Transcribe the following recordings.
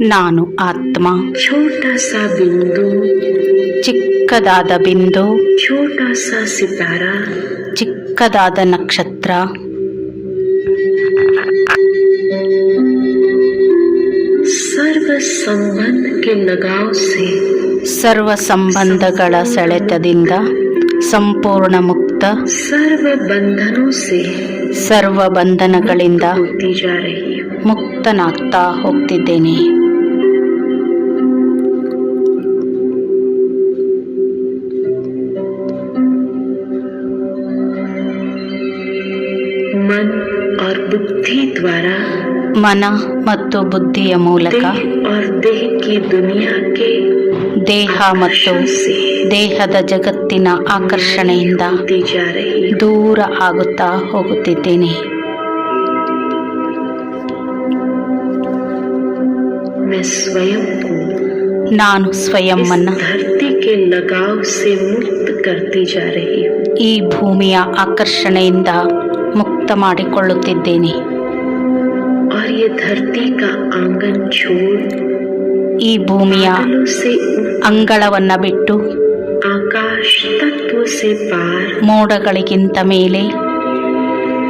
ನಾನು ಆತ್ಮ. ಬಿಂದು. ಚಿಕ್ಕದಾದ ಬಿಂದು. ಸಿತಾರ. ಚಿಕ್ಕದಾದ ನಕ್ಷತ್ರ. ಸರ್ವ ಸಂಬಂಧ ಸರ್ವ ಸಂಬಂಧಗಳ ಸೆಳೆತದಿಂದ ಸಂಪೂರ್ಣ ಮುಕ್ತ. ಸರ್ವ ಬಂಧನೋ ಸರ್ವ ಬಂಧನಗಳಿಂದ ಮುಕ್ತನಾಗ್ತಾ ಹೋಗ್ತಿದ್ದೇನೆ. मन और बुद्धि द्वारा ಮನ ಮತ್ತು ಬುದ್ಧಿಯ ಮೂಲಕ देह और देह की दुनिया के ದೇಹ ಮತ್ತು आकर्षण से ದೇಹದ ಜಗತ್ತಿನ ಆಕರ್ಷಣೆಯಿಂದ होती जा रही हूँ ದೂರ ಆಗುತ್ತಾ ಹೋಗುತ್ತಿದ್ದೇನೆ मैं स्वयं को ನಾನು इस ಸ್ವಯಂವನ್ನ धरती के लगाव से मुक्त करती जा रही हूँ ಈ ಭೂಮಿಯ ಆಕರ್ಷಣೆಯಿಂದ ಅರ್ಥ ಮಾಡಿಕೊಳ್ಳುತ್ತಿದ್ದೇನೆ. ಈ ಭೂಮಿಯ ಅಂಗಳವನ್ನ ಬಿಟ್ಟು ಮೋಡಗಳಿಗಿಂತ ಮೇಲೆ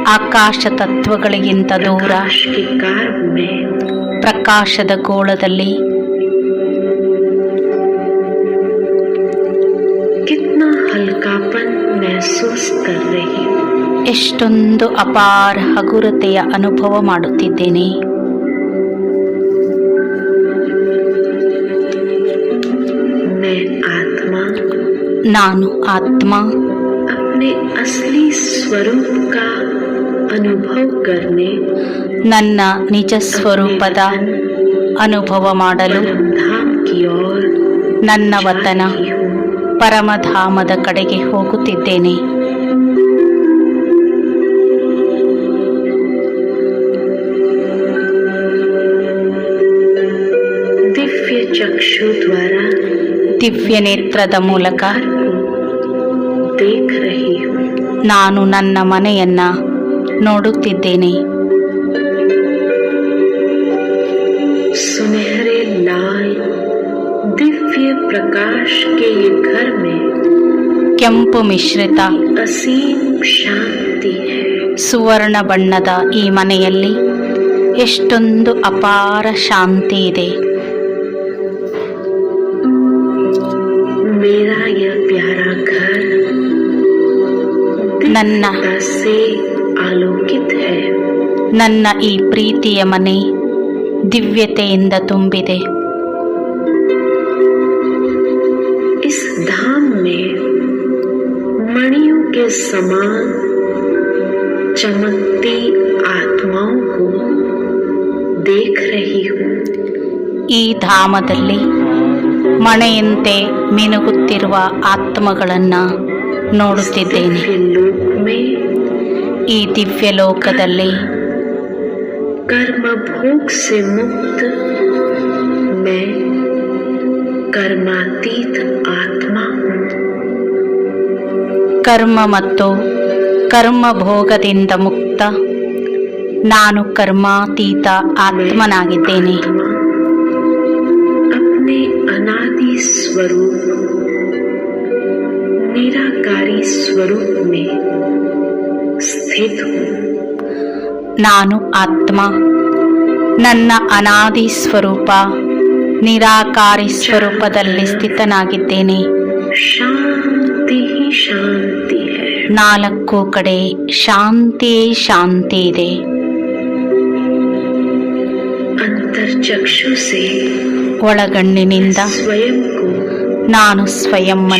ಆಕಾಶ ತತ್ವಗಳಿಗಿಂತ ದೂರ ಪ್ರಕಾಶದ ಗೋಳದಲ್ಲಿ ಇಷ್ಟೊಂದು ಅಪಾರ ಹಗುರತೆಯ ಅನುಭವ ಮಾಡುತ್ತಿದ್ದೇನೆ. ನಾನು ಆತ್ಮ. ಅಸಲಿ ಸ್ವರೂಪ ಅನುಭವ ನನ್ನ ನಿಜ ಸ್ವರೂಪದ ಅನುಭವ ಮಾಡಲು ನನ್ನ ವತನ ಪರಮಧಾಮದ ಕಡೆಗೆ ಹೋಗುತ್ತಿದ್ದೇನೆ. ದಿವ್ಯ ನೇತ್ರದ ಮೂಲಕ ನಾನು ನನ್ನ ಮನೆಯನ್ನ ನೋಡುತ್ತಿದ್ದೇನೆ. ಸುನೆಹರೆ ಲಾಲ್ ದಿವ್ಯ ಪ್ರಕಾಶ್ ಕೆ ಘರ್ ಮೇ ಕೆಂಪು ಮಿಶ್ರಿತ ಅಸೀಮ್ ಶಾಂತಿ ಸುವರ್ಣ ಬಣ್ಣದ ಈ ಮನೆಯಲ್ಲಿ ಎಷ್ಟೊಂದು ಅಪಾರ ಶಾಂತಿ ಇದೆ. नन्ना। दिव्यता से आलोकित है ನನ್ನ ಈ ಪ್ರೀತಿಯ ಮನೆ ದಿವ್ಯತೆಯಿಂದ ತುಂಬಿದೆ इस धाम में मणियों के समान चमकती आत्माओं को देख रही हूँ ಈ ಧಾಮದಲ್ಲಿ ಮಳೆಯಂತೆ ಮಿನುಗುತ್ತಿರುವ ಆತ್ಮಗಳನ್ನ ನೋಡುತ್ತಿದ್ದೇನೆ. ಈ ದಿವ್ಯ ಲೋಕದಲ್ಲಿ ಕರ್ಮ ಸೆ ಮುಕ್ತ ಮೇ ಕರ್ಮಾತೀತ ಆತ್ಮ. ಕರ್ಮ ಮತ್ತು ಕರ್ಮ ಭೋಗದಿಂದ ಮುಕ್ತ ನಾನು ಕರ್ಮಾತೀತ ಆತ್ಮನಾಗಿದ್ದೇನೆ. ಅನಾದಿ ಸ್ವರೂಪ ನಾನು ಆತ್ಮ. ನನ್ನ ಅನಾದಿ ಸ್ವರೂಪ, ನಿರಾಕಾರಿ ಸ್ವರೂಪದಲ್ಲಿ ಸ್ಥಿತನಾಗಿದ್ದೇನೆ. ನಾಲ್ಕು ಕಡೆ ಶಾಂತಿಯೇ ಶಾಂತಿ ಇದೆ. ಒಳಗಣ್ಣಿನಿಂದ ನಾನು ಸ್ವಯಂ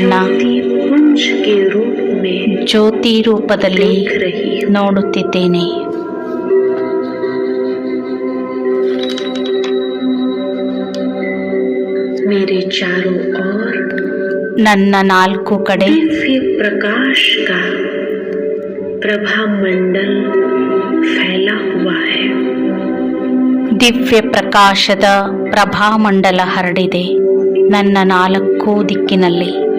ಜ್ಯೋತಿ ರೂಪದಲ್ಲಿ ನೋಡುತ್ತಿದ್ದೇನೆ. ನನ್ನ ನಾಲ್ಕು ಕಡೆ. ಪ್ರಕಾಶ ಪ್ರಭಾ ಮಂಡಲ್ ದಿವ್ಯ ಪ್ರಕಾಶದ ಪ್ರಭಾ ಮಂಡಲ ಹರಡಿದೆ. ನನ್ನ ನಾಲ್ಕು ದಿಕ್ಕಿನಲ್ಲಿ.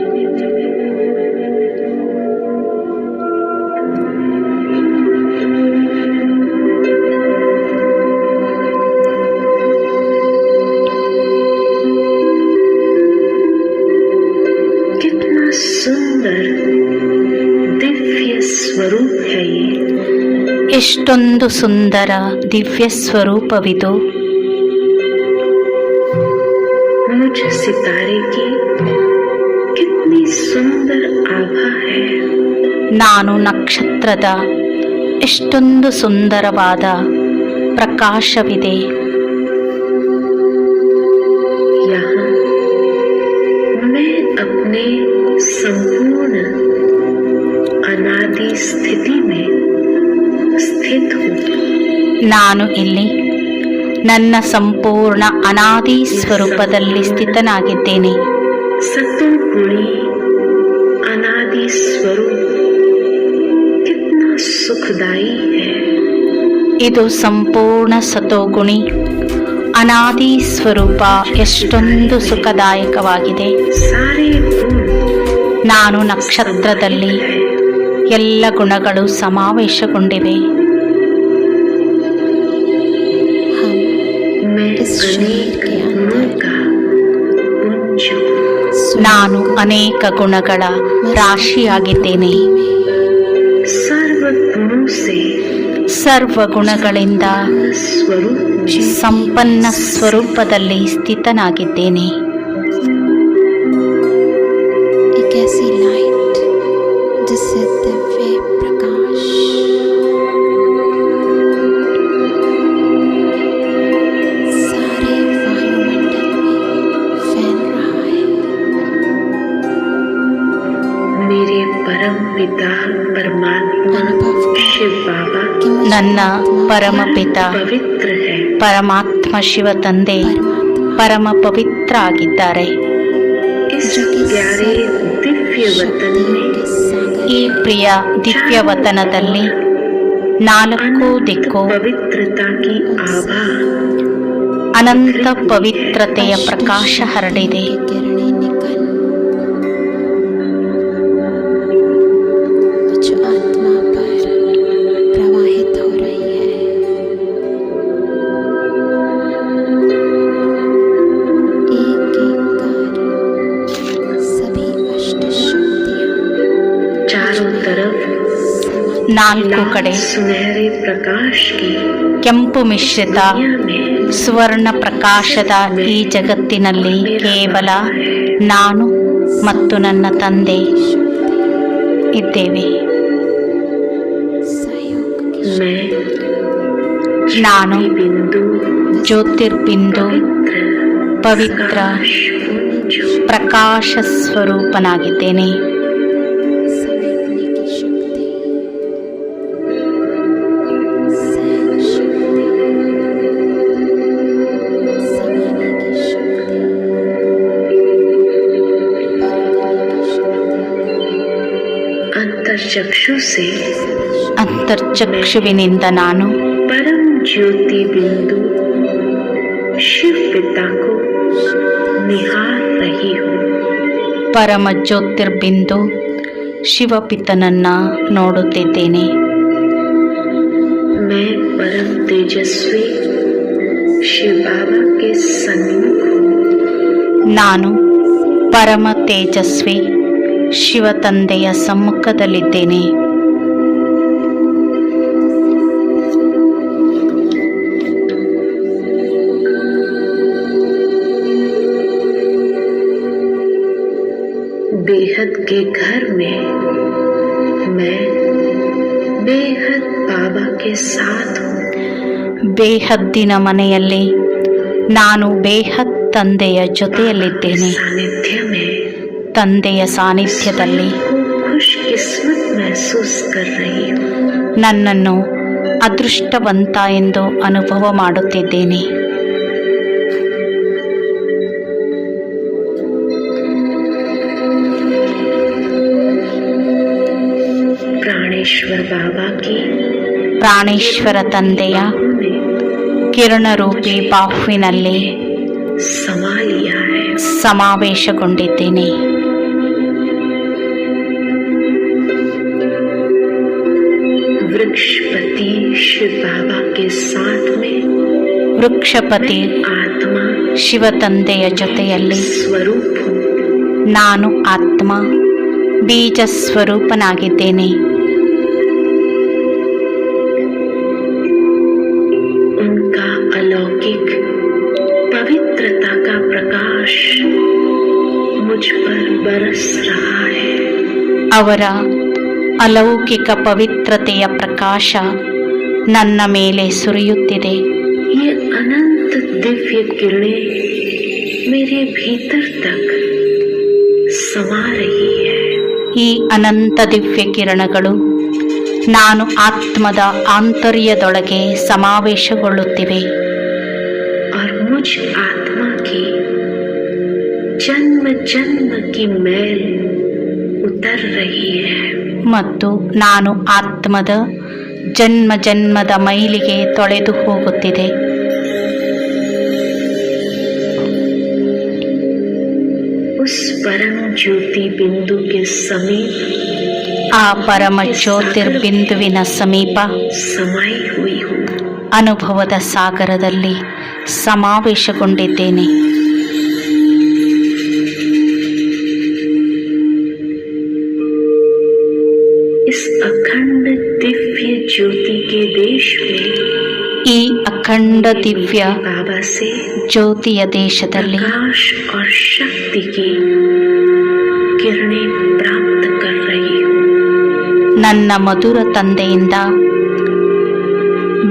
ಎಷ್ಟೊಂದು ಸುಂದರ ದಿವ್ಯ ಸ್ವರೂಪವಿದು मुझ सितारे की कितनी सुंदर आभा है ನಾನು ನಕ್ಷತ್ರದ ಎಷ್ಟೊಂದು ಸುಂದರವಾದ ಪ್ರಕಾಶವಿದೆ यहाँ मैं अपने संपूर्ण अनादि स्थिति में स्थित हूँ ನಾನು ಇಲ್ಲಿ. ನನ್ನ ಸಂಪೂರ್ಣ ಅನಾದಿ ಸ್ವರೂಪದಲ್ಲಿ ಸ್ಥಿತನಾಗಿದ್ದೇನೆ. ಅನಾದಿ ಸ್ವರೂಪ ಸುಖದಾಯಿ ಇದು ಸಂಪೂರ್ಣ ಸತೋಗುಣಿ ಅನಾದಿ ಸ್ವರೂಪ ಎಷ್ಟೊಂದು ಸುಖದಾಯಕವಾಗಿದೆ. ನಾನು ನಕ್ಷತ್ರದಲ್ಲಿ ಎಲ್ಲ ಗುಣಗಳು ಸಮಾವೇಶಗೊಂಡಿವೆ. ನಾನು ಅನೇಕ ಗುಣಗಳ ರಾಶಿಯಾಗಿದ್ದೇನೆ. ಸರ್ವ ಗುಣಗಳಿಂದ ಸಂಪನ್ನ ಸ್ವರೂಪದಲ್ಲಿ ಸ್ಥಿತನಾಗಿದ್ದೇನೆ. ಪರಮಪಿತ ಪರಮಾತ್ಮ ಶಿವ ತಂದೆ ಪರಮ ಪವಿತ್ರ ಆಗಿದ್ದಾರೆ ಈ ಪ್ರಿಯ ದಿವ್ಯವತನದಲ್ಲಿ ನಾಲ್ಕು ದಿಕ್ಕು ಅನಂತ ಪವಿತ್ರತೆಯ ಪ್ರಕಾಶ ಹರಡಿದೆ. ನಾಲ್ಕು ಕಡೆ. ಕೆಂಪು ಮಿಶ್ರಿತ ಸುವರ್ಣ ಪ್ರಕಾಶದ ಈ ಜಗತ್ತಿನಲ್ಲಿ ಕೇವಲ ನಾನು ಮತ್ತು ನನ್ನ ತಂದೆ ಇದ್ದೇವೆ. ನಾನು ಜ್ಯೋತಿರ್ಬಿಂದು ಪವಿತ್ರ ಪ್ರಕಾಶ ಸ್ವರೂಪನಾಗಿದ್ದೇನೆ. चक्षु से सभी ಅಂತರ್ಚಕ್ಷುವಿನಿಂದ ನಾನು परम ज्योति बिंदु शिव पिता को निहार रही हूँ ಪರಮ ಜ್ಯೋತಿರ್ಬಿಂದು ಶಿವಪಿತನನ್ನ ನೋಡುತ್ತಿದ್ದೇನೆ मैं परम तेजस्वी शिव बाबा के सन्मुख हूँ ನಾನು ಪರಮ ತೇಜಸ್ವಿ ಶಿವ ತಂದೆಯ ಸಮ್ಮುಖದಲ್ಲಿದ್ದೇನೆ बेहद के घर में मैं बेहद बाबा के साथ हूँ ಬೇಹದ್ದಿನ ಮನೆಯಲ್ಲಿ ನಾನು ಬೇಹದ್ ತಂದೆಯ ಜೊತೆಯಲ್ಲಿದ್ದೇನೆ सानिध्य में ತಂದೆಯ ಸಾನ್ನಿಧ್ಯದಲ್ಲಿ ನನ್ನನ್ನು ಅದೃಷ್ಟವಂತ ಎಂದು ಅನುಭವ ಮಾಡುತ್ತಿದ್ದೇನೆ. ಪ್ರಾಣೇಶ್ವರ ತಂದೆಯ ಕಿರಣರೂಪಿ ಬಾಹುವಿನಲ್ಲಿ ಸಮಾವೇಶಗೊಂಡಿದ್ದೇನೆ. ವೃಕ್ಷಪತಿ ಶಿವತಂದೆಯ ಜೊತೆಯಲ್ಲಿ ಸ್ವರೂಪ ನಾನು ಆತ್ಮ ಬೀಜ ಸ್ವರೂಪನಾಗಿದ್ದೇನೆ. ಅವರ ಅಲೌಕಿಕ ಪವಿತ್ರತೆಯ ಪ್ರಕಾಶ ನನ್ನ ಮೇಲೆ ಸುರಿಯುತ್ತಿದೆ. दिव्य किरणें मेरे भीतर तक समा रही है ಈ ಅನಂತ ದಿವ್ಯ ಕಿರಣಗಳು ನಾನು ಆತ್ಮದ ಆಂತರ್ಯದೊಳಗೆ ಸಮಾವೇಶಗೊಳ್ಳುತ್ತಿವೆ और मुझ आत्मा की जन्म जन्म की मैल उतर रही है ಮತ್ತು ನಾನು ಆತ್ಮದ ಜನ್ಮ ಜನ್ಮದ ಮೈಲಿಗೆ ತೊಳೆದು ಹೋಗುತ್ತಿದೆ ಜ್ಯೋತಿ ಬಿಂದುಗೆ ಸಮೀಪ. ಆ ಪರಮ ಜ್ಯೋತಿರ್ಬಿಂದುವಿನ ಸಮೀಪ ಸಮಯ ಅನುಭವದ ಸಾಗರದಲ್ಲಿ ಸಮಾವೇಶಗೊಂಡಿದ್ದೇನೆ. ಅಖಂಡ ದಿವ್ಯ ಜ್ಯೋತಿಗೆ ದೇಶ ಈ ಅಖಂಡ ದಿವ್ಯ ಜ್ಯೋತಿಯ ದೇಶದಲ್ಲಿ ಶಕ್ತಿಗೆ. ಕಿರಣೆ ಪ್ರಾಪ್ತ ಕರ್ ನನ್ನ ಮಧುರ ತಂದೆಯಿಂದ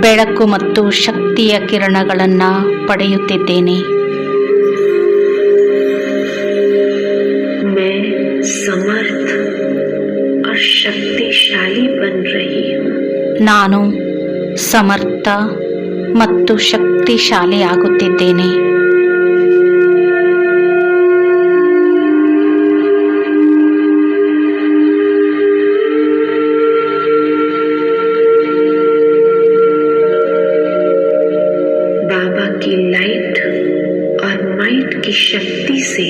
ಬೆಳಕು ಮತ್ತು ಶಕ್ತಿಯ ಕಿರಣಗಳನ್ನು ಪಡೆಯುತ್ತಿದ್ದೇನೆ ಸಮರ್ಥ ಶಕ್ತಿಶಾಲಿ ಬನ್ ನಾನು ಸಮರ್ಥ ಮತ್ತು ಶಕ್ತಿಶಾಲಿ ಆಗುತ್ತಿದ್ದೇನೆ और माइट की शक्ति से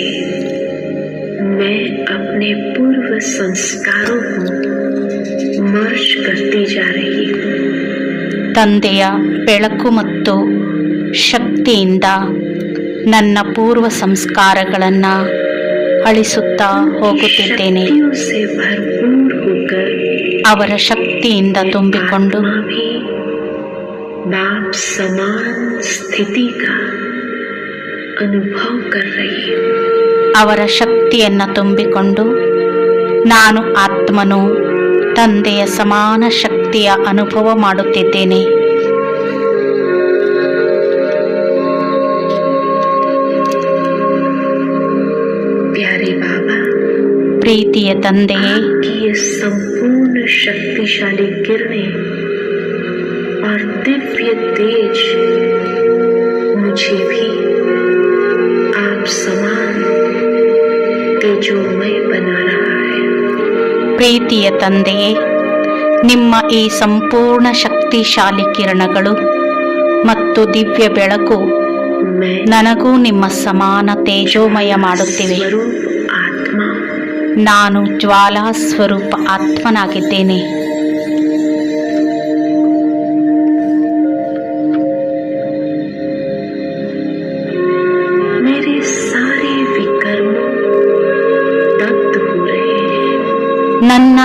मैं अपने पूर्व संस्कारों को मर्ज करती जा रही हूँ ತಂದೆಯ ಬೆಳಕು ಮತ್ತು ಶಕ್ತಿಯಿಂದ ನನ್ನ ಪೂರ್ವ ಸಂಸ್ಕಾರಗಳನ್ನು ಅಳಿಸುತ್ತಾ ಹೋಗುತ್ತಿದ್ದೇನೆ शक्तियों से भरपूर होकर ಅವರ ಶಕ್ತಿಯಿಂದ ತುಂಬಿಕೊಂಡು आत्मा ಅವರ ಶಕ್ತಿಯನ್ನು ತುಂಬಿಕೊಂಡು ನಾನು ಆತ್ಮನು ತಂದೆಯ ಸಮಾನ ಶಕ್ತಿಯ ಅನುಭವ ಮಾಡುತ್ತಿದ್ದೇನೆ प्यारे बाबा ಪ್ರೀತಿಯ ತಂದೆಯೇ आपकी ये संपूर्ण शक्तिशाली किरणें और दिव्य तेज मुझे भी ಪ್ರೀತಿಯ ತಂದೆಯೇ ನಿಮ್ಮ ಈ ಸಂಪೂರ್ಣ ಶಕ್ತಿಶಾಲಿ ಕಿರಣಗಳು ಮತ್ತು ದಿವ್ಯ ಬೆಳಕು ನನಗೂ ನಿಮ್ಮ ಸಮಾನ ತೇಜೋಮಯ ಮಾಡುತ್ತಿವೆ. ನಾನು ಜ್ವಾಲಾ ಸ್ವರೂಪ ಆತ್ಮನಾಗಿದ್ದೇನೆ.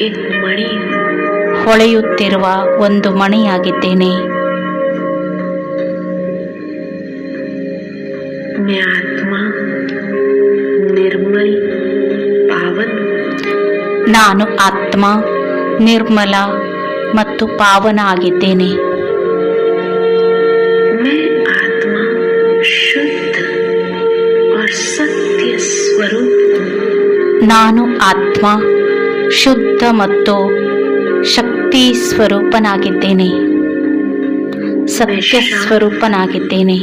ಇದು ಮಣಿ. ಹೊಳೆಯುತ್ತಿರುವ ಒಂದು ಮಣಿಯಾಗಿದ್ದೇನೆ. ಆತ್ಮ ನಿರ್ಮಲ ಪಾವನ. ನಾನು ಆತ್ಮ ನಿರ್ಮಲ ಮತ್ತು ಪಾವನ ಆಗಿದ್ದೇನೆ. ಆತ್ಮ ಶುದ್ಧ ಸತ್ಯ ಸ್ವರೂಪ. ನಾನು ಆತ್ಮ ಶುದ್ಧ ಮತ್ತು ಶಕ್ತಿ ಸ್ವರೂಪನಾಗಿದ್ದೇನೆ. ಸತ್ಯ ಸ್ವರೂಪನಾಗಿದ್ದೇನೆ.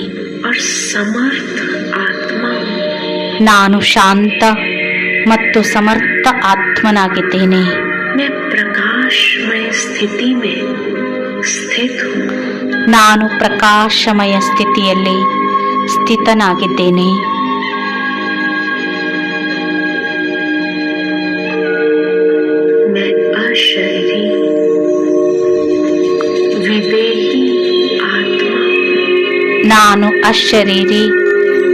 ನಾನು ಶಾಂತ ಮತ್ತು ಸಮರ್ಥ ಆತ್ಮನಾಗಿದ್ದೇನೆ. ನಾನು ಪ್ರಕಾಶಮಯ ಸ್ಥಿತಿಯಲ್ಲಿ ಸ್ಥಿತನಾಗಿದ್ದೇನೆ. ನಾನು ಅಶರೀರಿ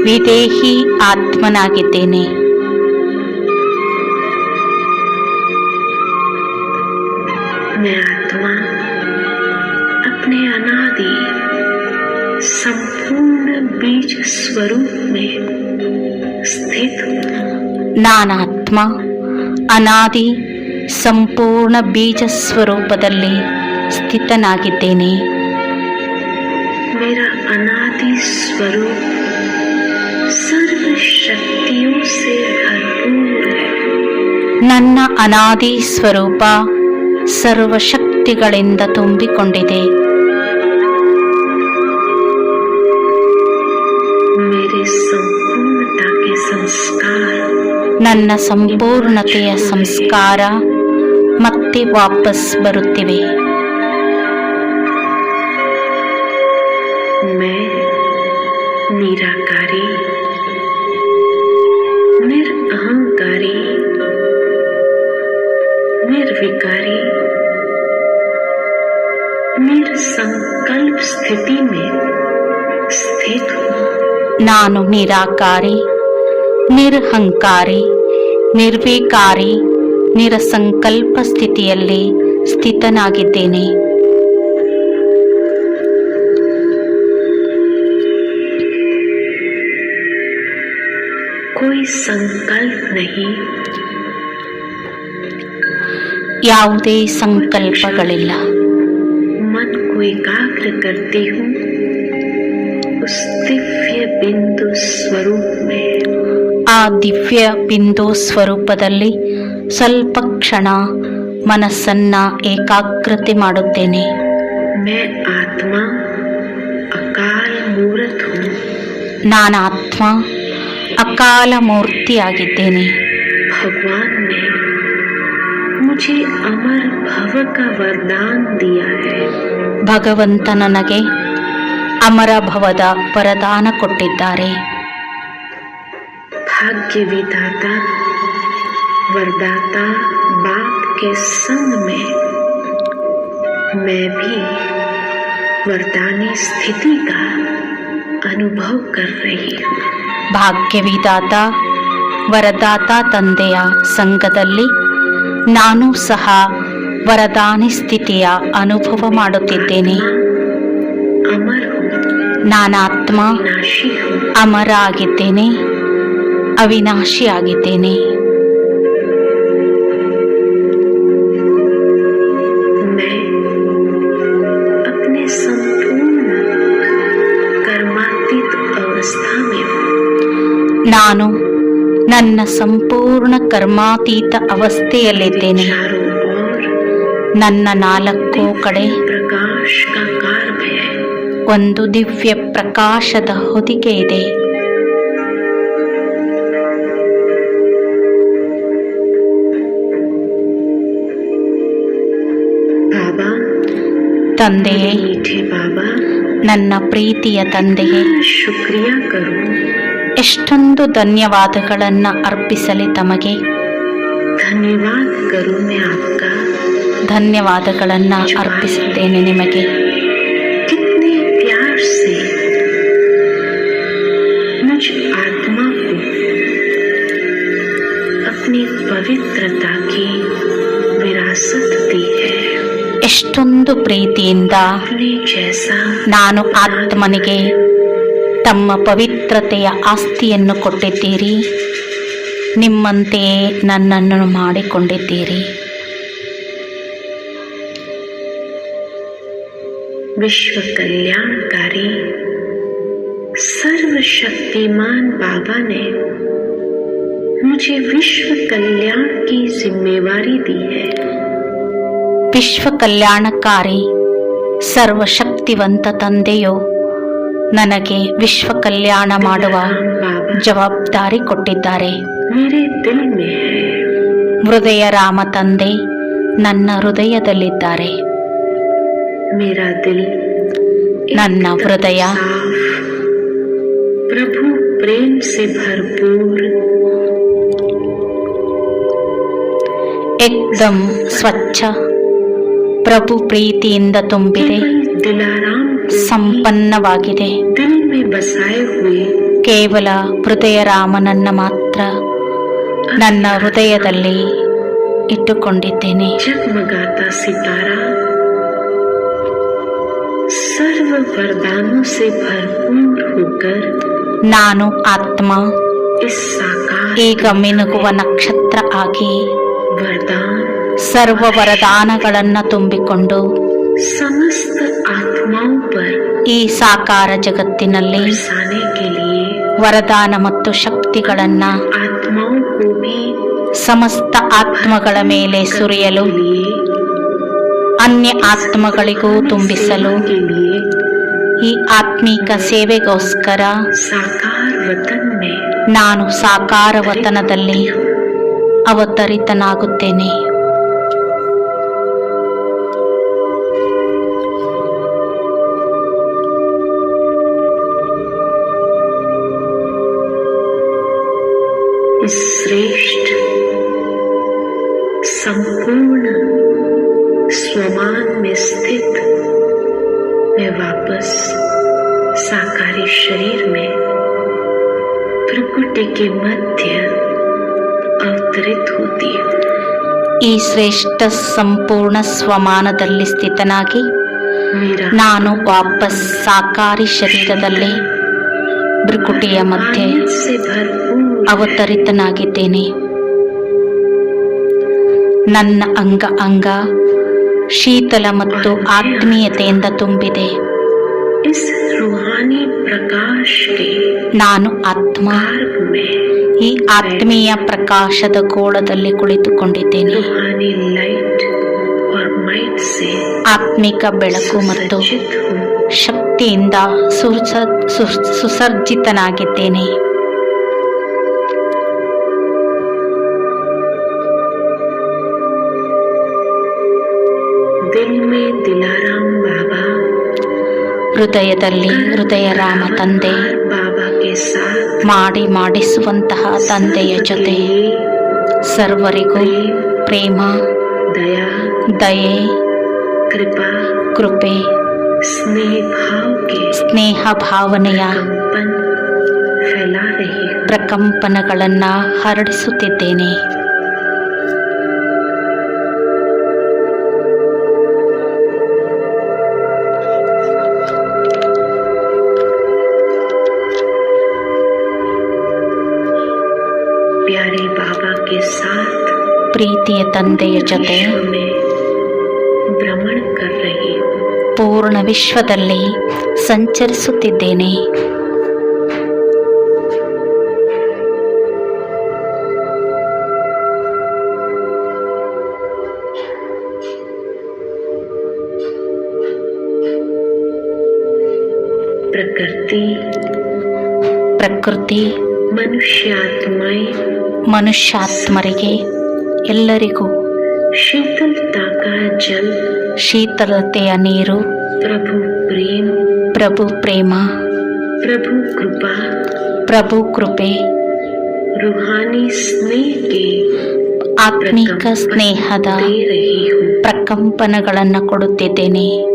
ವಿದೇಹಿ ಆತ್ಮನಾಗಿದ್ದೇನೆ मैं आत्मा अपने अनादि संपूर्ण बीज स्वरूप में स्थित हूँ ನಾನಾತ್ಮ ಅನಾದಿ ಸಂಪೂರ್ಣ ಬೀಜ ಸ್ವರೂಪದಲ್ಲಿ ಸ್ಥಿತನಾಗಿದ್ದೇನೆ मेरा अनादि स्वरूप सर्व शक्तियों से भरपूर है ನನ್ನ ಅನಾದಿ ಸ್ವರೂಪ ಸರ್ವಶಕ್ತಿಗಳಿಂದ ತುಂಬಿಕೊಂಡಿದೆ मेरे संपूर्णता के संस्कार ನನ್ನ ಸಂಪೂರ್ಣತೆಯ ಸಂಸ್ಕಾರ ಮತ್ತೆ ವಾಪಸ್ ಬರುತ್ತಿವೆ निराकारी निरअहंकारी निर्विकारी निरसंकल्प स्थिति में स्थित हूँ ನಾನು ನಿರಾಕಾರಿ ನಿರ್ಹಂಕಾರಿ ನಿರ್ವಿಕಾರಿ ನಿರಸಂಕಲ್ಪ ಸ್ಥಿತಿಯಲ್ಲಿ ಸ್ಥಿತನಾಗಿದ್ದೇನೆ कोई संकल्प नहीं ಯಾವುದೇ ಸಂಕಲ್ಪಗಳಿಲ್ಲ मन को एकाग्र करती हूँ उस दिव्य बिंदु स्वरूप में ಆ ದಿವ್ಯ ಬಿಂದು ಸ್ವರೂಪದಲ್ಲಿ ಸ್ವಲ್ಪ ಕ್ಷಣ ಮನಸ್ಸನ್ನ ಏಕಾಗ್ರತೆ ಮಾಡುತ್ತೇನೆ मैं आत्मा अकाल मूर्त हूँ ನಾನಾತ್ಮ ಅಕಾಲ ಮೂರ್ತಿಯಾಗಿದ್ದೇನೆ भगवान ने मुझे अमर भव का वरदान दिया है ಭಗವಂತ ನನಗೆ ಅಮರ ಭವದ ವರದಾನ ಕೊಟ್ಟಿದ್ದಾರೆ भाग्य विधाता वरदाता बाप के संग में मैं भी वरदानी स्थिति का अनुभव कर रही हूँ ಭಾಗ್ಯವಿದಾತ ವರದಾತ ತಂದೆಯ ಸಂಘದಲ್ಲಿ ನಾನು ಸಹ ವರದಾನಿ ಸ್ಥಿತಿಯ ಅನುಭವ ಮಾಡುತ್ತಿದ್ದೇನೆ. ನಾನಾತ್ಮ ಅಮರ ಆಗಿದ್ದೇನೆ ಅವಿನಾಶಿಯಾಗಿದ್ದೇನೆ. ನಾನು ನನ್ನ ಸಂಪೂರ್ಣ ಕರ್ಮಾತೀತ ಅವಸ್ಥೆಯಲ್ಲಿದ್ದೇನೆ. ನನ್ನ ನಾಲ್ಕು ಕಡೆ ಒಂದು ದಿವ್ಯ ಪ್ರಕಾಶದ ಹೊದಿಕೆ ಇದೆ. ತಂದೆಯೇ, ನನ್ನ ಪ್ರೀತಿಯ ತಂದೆಯೇ, ಶುಕ್ರಿಯಾ ಕರು ಎಷ್ಟೊಂದು ಧನ್ಯವಾದಗಳನ್ನು ಅರ್ಪಿಸಲಿ ತಮಗೆ. ಧನ್ಯವಾದಗಳನ್ನು ಅರ್ಪಿಸುತ್ತೇನೆ ನಿಮಗೆ. ಎಷ್ಟೊಂದು ಪ್ರೀತಿಯಿಂದ ನಾನು ಆತ್ಮನಿಗೆ ತಮ್ಮ ಪವಿತ್ರತೆಯ ಆಸ್ತಿಯನ್ನು ಕೊಟ್ಟಿದ್ದೀರಿ ನಿಮ್ಮಂತೆಯೇ ನನ್ನನ್ನು ಮಾಡಿಕೊಂಡಿದ್ದೀರಿ विश्व कल्याणकारी सर्वशक्तिमान बाबा ने मुझे विश्व कल्याण की जिम्मेवारी दी है ವಿಶ್ವ ಕಲ್ಯಾಣಕಾರಿ ಸರ್ವಶಕ್ತಿವಂತ ತಂದೆಯು ನನಗೆ ವಿಶ್ವ ಕಲ್ಯಾಣ ಮಾಡುವ ಜವಾಬ್ದಾರಿ ಕೊಟ್ಟಿದ್ದಾರೆ. ಹೃದಯ ರಾಮ ತಂದೆ ನನ್ನ ಹೃದಯದಲ್ಲಿದ್ದಾರೆ. ನನ್ನ ಹೃದಯ ಪ್ರಭು ಪ್ರೇಮ್ ಸೆ ಭರ್ಪೂರ್. ಸ್ವಚ್ಛ. ಪ್ರಭು ಪ್ರೀತಿಯಿಂದ ತುಂಬಿದೆ. ದಿಲಾರಾಮ್ ಸಂಪನ್ನವಾಗಿದೆ. ಕೇವಲ ಹೃದಯ ರಾಮನನ್ನ ಮಾತ್ರ ನನ್ನ ಹೃದಯದಲ್ಲಿ ಇಟ್ಟುಕೊಂಡಿದ್ದೇನೆ. ನಾನು ಆತ್ಮ. ಈಗ ಮಿನುಗುವ ನಕ್ಷತ್ರ ಆಗಿ ಸರ್ವ ವರದಾನಗಳನ್ನು ತುಂಬಿಕೊಂಡು ಸಮಸ್ತ आत्माओं पर ಈ ಸಾಕಾರ ಜಗತ್ತಿನಲ್ಲಿ बरसाने के लिए ವರದಾನ ಮತ್ತು ಶಕ್ತಿಗಳನ್ನ आत्माओं को भी ಸಮಸ್ತ ಆತ್ಮಗಳ ಮೇಲೆ ಸುರಿಯಲು के लिए ಅನ್ಯ ಆತ್ಮಗಳಿಗೂ ತುಂಬಿಸಲು के लिए ಈ ಆತ್ಮೀಕ ಸೇವೆಗೋಸ್ಕರ साकार वतन में ನಾನು ಸಾಕಾರ ವತನದಲ್ಲಿ ಅವತರಿತನಾಗುತ್ತೇನೆ ಶ್ರೇಷ್ಠ ಸಂಪೂರ್ಣ ಸ್ವಮಾನದಲ್ಲಿ ಸ್ಥಿತನಾಗಿ ನಾನು ವಾಪಸ್ ಸಾಕಾರಿ ಶರೀರದಲ್ಲಿ ಬ್ರಿಕುಟಿಯ ಮಧ್ಯೆ ಅವತರಿತನಾಗಿದ್ದೇನೆ. ನನ್ನ ಅಂಗ ಅಂಗ ಶೀತಲ ಮತ್ತು ಆತ್ಮೀಯತೆಯಿಂದ ತುಂಬಿದೆ. ನಾನು ಆತ್ಮ. ಈ ಆತ್ಮೀಯ ಪ್ರಕಾಶದ ಗೋಳದಲ್ಲಿ ಕುಳಿತುಕೊಂಡಿದ್ದೇನೆ. ಆತ್ಮಿಕ ಬೆಳಕು ಮತ್ತು ಶಕ್ತಿಯಿಂದ ಸುಸರ್ಜಿತನಾಗಿದ್ದೇನೆ. ಹೃದಯದಲ್ಲಿ ಹೃದಯರಾಮ ತಂದೆ. ಮಾಡಿ ಮಾಡಿಸುವಂತಹ ತಂದೆಯ ಜೊತೆ ಸರ್ವರಿಗೂ ಪ್ರೇಮ ದಯೆ ಕೃಪೆ ಸ್ನೇಹ ಭಾವನೆಯ ಪ್ರಕಂಪನಗಳನ್ನು ಹರಡಿಸುತ್ತಿದ್ದೇನೆ. के साथ ಪ್ರೀತಿಯ ತಂದೆಯ ಜೊತೆ विश्व में भ्रमण कर रही हूँ ಪೂರ್ಣ ವಿಶ್ವದಲ್ಲಿ ಸಂಚರಿಸುತ್ತಿದ್ದೇನೆ प्रकृति ಪ್ರಕೃತಿ मनुष्यात्माएं ಮನುಷ್ಯಾತ್ಮರಿಗೆ ಎಲ್ಲರಿಗೂ ಜಲ್ ಶೀತಲತೆಯ ನೀರು, ಪ್ರಭು ಪ್ರೇಮ ಪ್ರಭು ಪ್ರೇಮ ಪ್ರಭು ಕೃಪಾ ಪ್ರಭು ಕೃಪೆ ರುಹಾನಿ ಸ್ನೇಹಕ್ಕೆ ಆತ್ಮಿಕ ಸ್ನೇಹದ ಪ್ರಕಂಪನಗಳನ್ನು ಕೊಡುತ್ತಿದ್ದೇನೆ.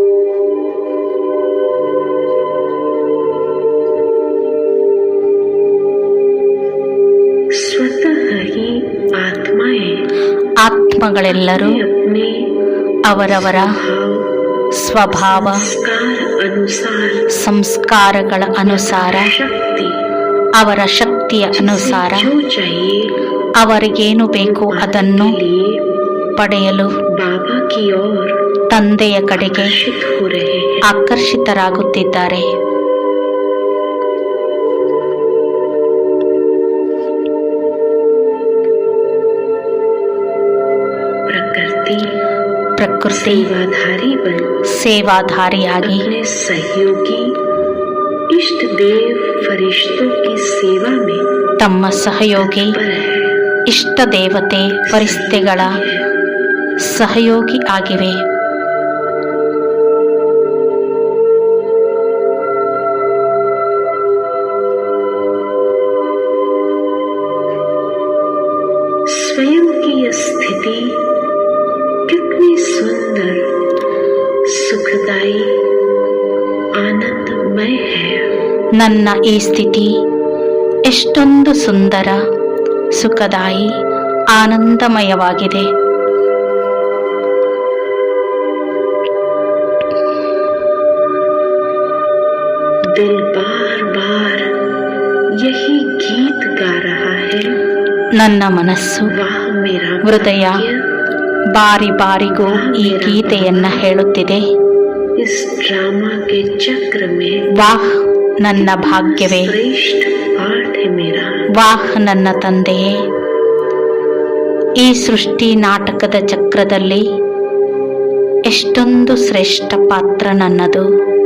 ಆತ್ಮಗಳೆಲ್ಲರೂ ಅವರವರ ಸ್ವಭಾವ, ಸಂಸ್ಕಾರಗಳ ಅನುಸಾರ, ಅವರ ಶಕ್ತಿಯ ಅನುಸಾರ ಅವರಿಗೇನು ಬೇಕು ಅದನ್ನು ಪಡೆಯಲು ತಂದೆಯ ಕಡೆಗೆ ಆಕರ್ಷಿತರಾಗುತ್ತಿದ್ದಾರೆ. ಪ್ರಕೃತಿ सेवाधारी बन ಸೇವಾಧಾರಿಯಾಗಿ अपने सहयोगी इष्ट देव फरिश्तों की सेवा में ತಮ್ಮ ಸಹಯೋಗಿ पर है ಇಷ್ಟ ದೇವತೆ ಪರಿಸ್ಥಿತಿಗಳ ಸಹಯೋಗಿ ಆಗಿವೆ ನನ್ನ ಈ ಸ್ಥಿತಿ. ಎಷ್ಟೊಂದು ಸುಂದರ ಸುಖದಾಯಿ ಆನಂದಮಯವಾಗಿದೆ. ನನ್ನ ಮನಸ್ಸು ಹೃದಯ ಬಾರಿ ಬಾರಿಗೂ ಈ ಗೀತೆಯನ್ನ ಹೇಳುತ್ತಿದೆ. ವಾಹ್ ನನ್ನ ಭಾಗ್ಯವೇ. ವಾಹ್ ನನ್ನ ತಂದೆಯೇ. ಈ ಸೃಷ್ಟಿ ನಾಟಕದ ಚಕ್ರದಲ್ಲಿ ಎಷ್ಟೊಂದು ಶ್ರೇಷ್ಠ ಪಾತ್ರ ನನ್ನದು.